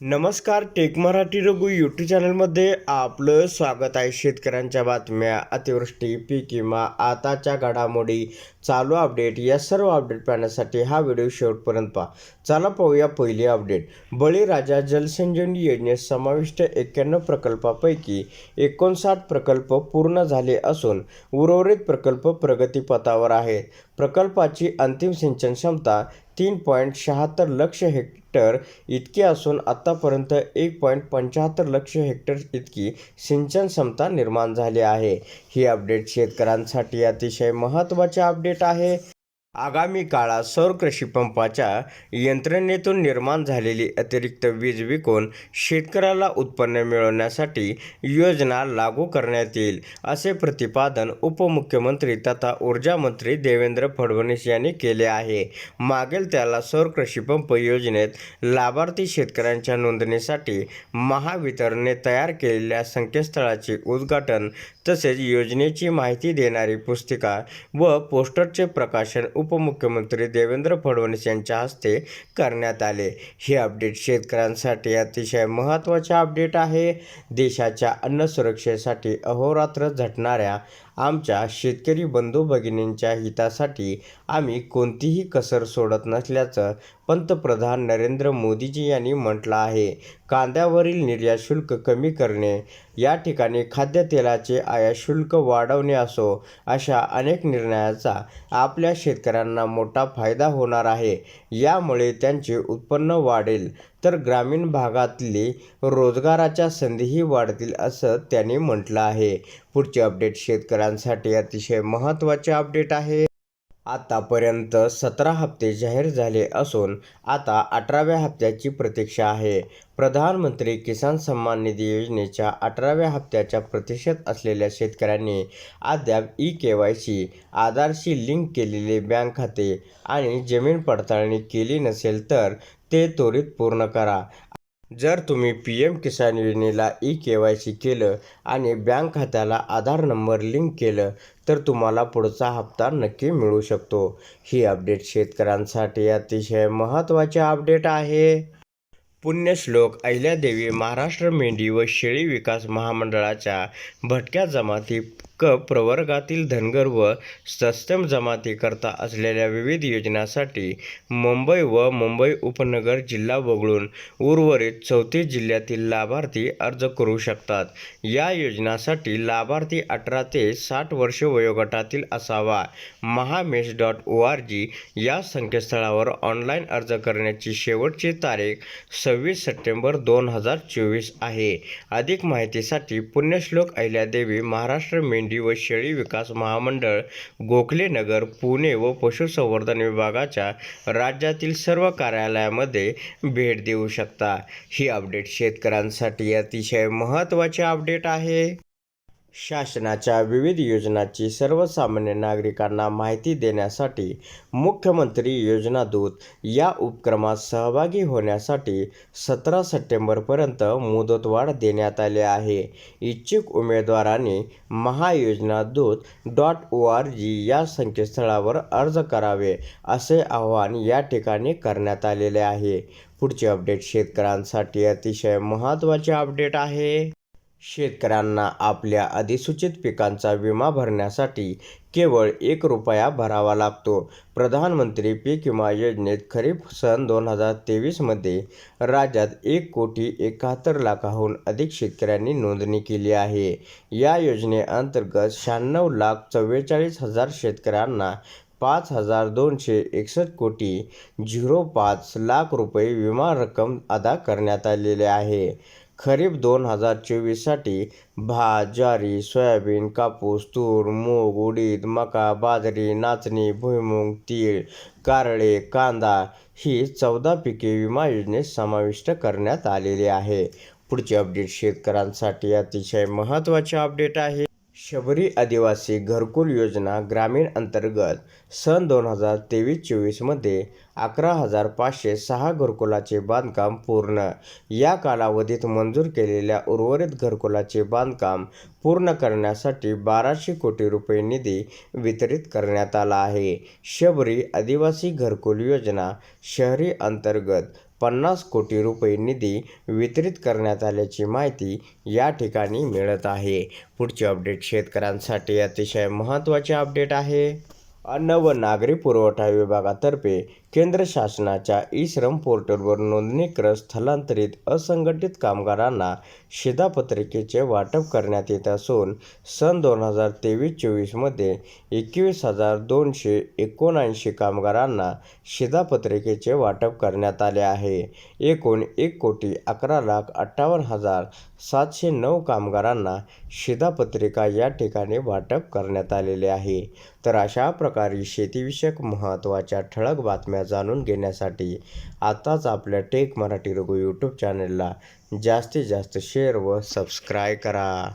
नमस्कार take Marathi Raghu YouTube चॅनलमध्ये आपलं स्वागत आहे. शेतकऱ्यांच्या बातम्या अतिवृष्टी पीक विमा आताच्या घडामोडी चालू अपडेट या सर्व अपडेट पाहण्यासाठी हा व्हिडिओ शेवटपर्यंत पहा. चला पाहूया पहिली अपडेट बळीराजा जलसंजीवनी योजनेत समाविष्ट एक्क्याण्णव प्रकल्पापैकी एकोणसाठ प्रकल्प पूर्ण झाले असून उर्वरित प्रकल्प प्रगतीपथावर आहेत. प्रकल्पाची अंतिम सिंचन क्षमता तीन पॉईंट शहात्तर लक्ष हेक्टर इतकी असून आत्तापर्यंत एक पॉईंट पंच्याहत्तर लक्ष हेक्टर इतकी सिंचन क्षमता निर्माण झाली आहे. ही अपडेट शेतकऱ्यांसाठी अतिशय महत्त्वाचे अपडेट आहे. आगामी काळात सौर कृषीपंपाच्या यंत्रणेतून निर्माण झालेली अतिरिक्त वीज विकून शेतकऱ्याला उत्पन्न मिळवण्यासाठी योजना लागू करण्यात येईल असे प्रतिपादन उपमुख्यमंत्री तथा ऊर्जा मंत्री देवेंद्र फडणवीस यांनी केले आहे. मागेल त्याला सौर कृषीपंप योजनेत लाभार्थी शेतकऱ्यांच्या नोंदणीसाठी महावितरणने तयार केलेल्या संकेतस्थळाचे उद्घाटन तसेच योजनेची माहिती देणारी पुस्तिका व पोस्टरचे प्रकाशन उप उपमुख्यमंत्री देवेंद्र फडणवीस यांच्या हस्ते करण्यात आले. हे अपडेट शेतकऱ्यांसाठी अतिशय महत्त्वाचे अपडेट आहे. देशाच्या अन्न सुरक्षेसाठी अहोरात्र झटणाऱ्या आमच्या शेतकरी बंधू भगिनींच्या हितासाठी आम्ही कोणतीही कसर सोडत नसल्याचं पंतप्रधान नरेंद्र मोदीजी यांनी म्हटलं आहे. कांद्यावरील निर्यात शुल्क कमी करणे या ठिकाणी खाद्यतेलाचे आयात शुल्क वाढवणे असो अशा अनेक निर्णयाचा आपल्या शेतकऱ्यांना मोठा फायदा होणार आहे. यामुळे त्यांचे उत्पन्न वाढेल तर ग्रामीण भागातली रोजगाराच्या संधीही वाढतील असं त्यांनी म्हटलं आहे. पुढचे अपडेट शेतकऱ्यांसाठी अतिशय महत्त्वाचे अपडेट आहे. आतापर्यंत सतरा हप्ते जाहीर झाले असून आता अठराव्या हप्त्याची प्रतीक्षा आहे. प्रधानमंत्री किसान सन्मान निधी योजनेच्या अठराव्या हप्त्याच्या प्रतीक्षेत असलेल्या शेतकऱ्यांनी अद्याप ई के वाय सी आधारशी लिंक केलेले बँक खाते आणि जमीन पडताळणी केली नसेल तर ते त्वरित पूर्ण करा. जर तुम्ही पी एम किसान योजनेला ई के वाय सी केलं आणि बँक खात्याला आधार नंबर लिंक केलं तर तुम्हाला पुढचा हप्ता नक्की मिळू शकतो. ही अपडेट शेतकऱ्यांसाठी अतिशय महत्त्वाचे अपडेट आहे. पुण्यश्लोक अहिल्यादेवी महाराष्ट्र मेंढी व शेळी विकास महामंडळाच्या भटक्या जमाती क प्रवर्गातील धनगर व सस्तम जमातीकरता असलेल्या विविध योजनांसाठी मुंबई व मुंबई उपनगर जिल्हा वगळून उर्वरित चौतीस जिल्ह्यातील लाभार्थी अर्ज करू शकतात. या योजनासाठी लाभार्थी अठरा ते साठ वर्ष वयोगटातील असावा. Mahamesh dot O R G या संकेतस्थळावर ऑनलाईन अर्ज करण्याची शेवटची तारीख सव्वीस सप्टेंबर दोन हजार चोवीस आहे. अधिक माहितीसाठी पुण्यश्लोक अहिल्यादेवी महाराष्ट्र मेंढी व शेळी विकास महामंडळ गोखलेनगर पुणे व पशुसंवर्धन विभागाच्या राज्यातील सर्व कार्यालयामध्ये भेट देऊ शकता. ही अपडेट शेतकऱ्यांसाठी अतिशय महत्त्वाचे अपडेट आहे. शासनाच्या विविध योजनांची सर्वसामान्य नागरिकांना माहिती देण्यासाठी मुख्यमंत्री योजना दूत या उपक्रमात सहभागी होण्यासाठी सतरा सप्टेंबरपर्यंत मुदतवाढ देण्यात आली आहे. इच्छुक उमेदवारांनी महायोजना दूत डॉट ओ आर जी या संकेतस्थळावर अर्ज करावे असे आवाहन या ठिकाणी करण्यात आलेले आहे. पुढचे अपडेट शेतकऱ्यांसाठी अतिशय महत्त्वाचे अपडेट आहे. शेतकऱ्यांना आपल्या अधिसूचित पिकांचा विमा भरण्यासाठी केवळ एक रुपया भरावा लागतो. प्रधानमंत्री पीक विमा योजनेत खरीप सन दोन हजार तेवीसमध्ये राज्यात एक कोटी एकाहत्तर लाखाहून अधिक शेतकऱ्यांनी नोंदणी केली आहे. या योजनेअंतर्गत शहाण्णव लाख चव्वेचाळीस हजार शेतकऱ्यांना पाच हजार दोनशे एकसष्ट कोटी झिरो पाच लाख रुपये विमा रक्कम अदा करण्यात आलेले आहे. खरीप दोन हजार चोवीससाठी भात ज्वारी सोयाबीन कापूस तूर मूग उडीद मका बाजरी नाचणी भुईमूग तीळ कारळे कांदा ही चौदा पिके विमा योजनेत समाविष्ट करण्यात आलेली आहे. पुढचे अपडेट शेतकऱ्यांसाठी अतिशय महत्त्वाचे अपडेट आहे. शबरी आदिवासी घरकुल योजना ग्रामीण अंतर्गत सन दोन हजार तेवीस चोवीसमध्ये अकरा हजार पाचशे सहा घरकुलाचे बांधकाम पूर्ण. या कालावधीत मंजूर केलेल्या उर्वरित घरकुलाचे बांधकाम पूर्ण करण्यासाठी बाराशे कोटी रुपये निधी वितरित करण्यात आला आहे. शबरी आदिवासी घरकुल योजना शहरी अंतर्गत पन्नास कोटी रुपये निधी वितरित करण्यात आल्याची माहिती या ठिकाणी मिळत आहे. पुढचे अपडेट शेतकऱ्यांसाठी अतिशय महत्त्वाचे अपडेट आहे. अन्न व नागरी पुरवठा विभागातर्फे केंद्र शासनाच्या ई श्रम पोर्टलवर नोंदणीकृत स्थलांतरित असंघटित कामगारांना शिधापत्रिकेचे वाटप करण्यात येत असून सन दोन हजार तेवीस चोवीसमध्ये एकवीस हजार दोनशे एकोणऐंशी कामगारांना शिधापत्रिकेचे वाटप करण्यात आले आहे. एकूण एक कोटी अकरा लाख अठ्ठावन्न हजार सातशे नऊ कामगारांना शिधापत्रिका या ठिकाणी वाटप करण्यात आलेले आहे. तर अशा प्रकारे शेतीविषयक महत्त्वाच्या ठळक बातम्या जाणून घेण्यासाठी आताच आपल्या टेक मराठी रघु यूट्यूब चॅनलला जास्तीत जास्त शेअर व सबस्क्राईब करा.